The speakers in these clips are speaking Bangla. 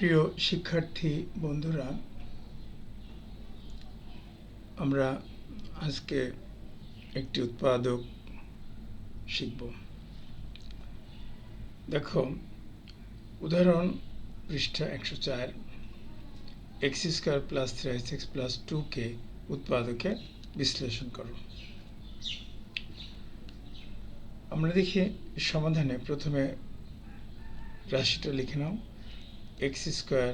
প্রিয় শিক্ষার্থী বন্ধুরা, আমরা আজকে একটি উৎপাদক শিখব। দেখো, উদাহরণ পৃষ্ঠা একশো চার, x square plus three x plus টুকে উৎপাদকে বিশ্লেষণ করো। আমরা দেখি সমাধানে প্রথমে রাশিটা লিখে নাও। X square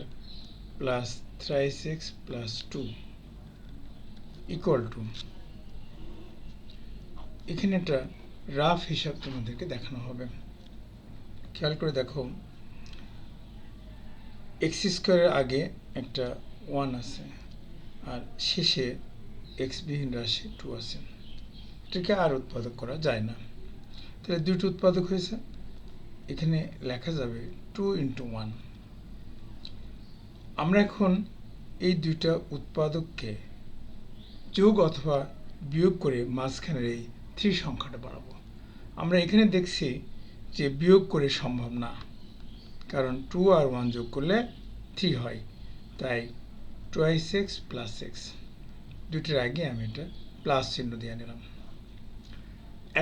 plus thrice x plus two equal to এখানে একটা রাফ হিসাব তোমাদেরকে দেখানো হবে। খেয়াল করে দেখো এক্স স্কোয়ারের আগে একটা ওয়ান আছে আর শেষে এক্স বিহীন রাশি টু আছে। এটাকে আর উৎপাদক করা যায় না। তাহলে দুইটি উৎপাদক হয়েছে। এখানে লেখা যাবে টু ইন্টু ওয়ান আমরা এখন এই দুইটা উৎপাদককে যোগ অথবা বিয়োগ করে মাঝখানের এই থ্রি সংখ্যাটা বাড়াবো। আমরা এখানে দেখছি যে বিয়োগ করে সম্ভব না, কারণ টু আর ওয়ান যোগ করলে থ্রি হয়, তাই টোয়াইস এক্স প্লাস এক্স দুইটার আগে আমি এটা প্লাস চিহ্ন দিয়ে নিলাম।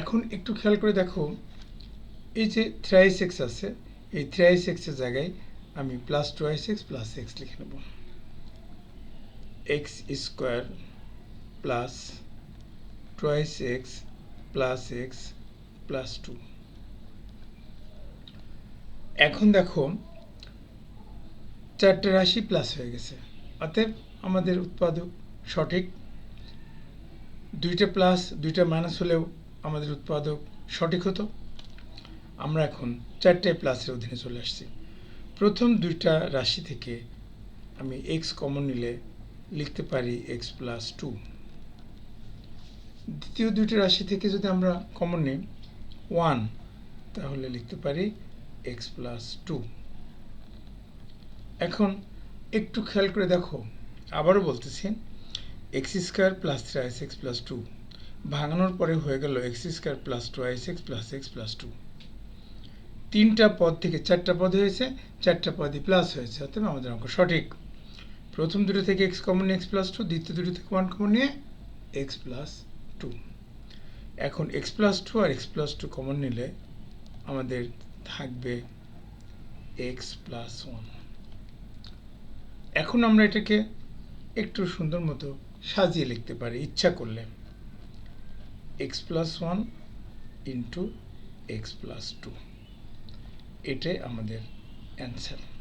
এখন একটু খেয়াল করে দেখো, এই যে থ্রাইস এক্স আছে, এই থ্রাইস এক্সের জায়গায় আমি plus twice x plus x লিখে নেব। X square plus twice x plus x plus two এখন দেখো, চারটে রাশি প্লাস হয়ে গেছে। অতএব আমাদের উৎপাদক সঠিক। দুইটা প্লাস দুইটা মাইনাস হলেও আমাদের উৎপাদক সঠিক হতো। আমরা এখন চারটে প্লাসের অধীনে চলে আসছি। প্রথম দুইটা রাশি থেকে আমি এক্স কমন নিলে লিখতে পারি এক্স প্লাস টু দ্বিতীয় দুইটা রাশি থেকে যদি আমরা কমন নিই ওয়ান তাহলে লিখতে পারি এক্স প্লাস টু এখন একটু খেয়াল করে দেখো, আবারও বলতেছি x square plus thrice x plus two ভাঙানোর পরে হয়ে গেল x square plus twice x plus x plus two তিনটা পদ থেকে চারটা পদ হয়েছে, চারটা পদই প্লাস হয়েছে। অর্থাৎ আমাদের অঙ্ক সঠিক। প্রথম দুটো থেকে x common x plus two দ্বিতীয় দুটো থেকে ওয়ান কমন নিয়ে এক্স প্লাস টু এখন এক্স প্লাস টু আর এক্স প্লাস টু কমন নিলে আমাদের থাকবে এক্স প্লাস ওয়ান এখন আমরা এটাকে একটু সুন্দর মতো সাজিয়ে লিখতে পারি, ইচ্ছা করলে। X plus one into x plus two এটাই আমাদের অ্যান্সার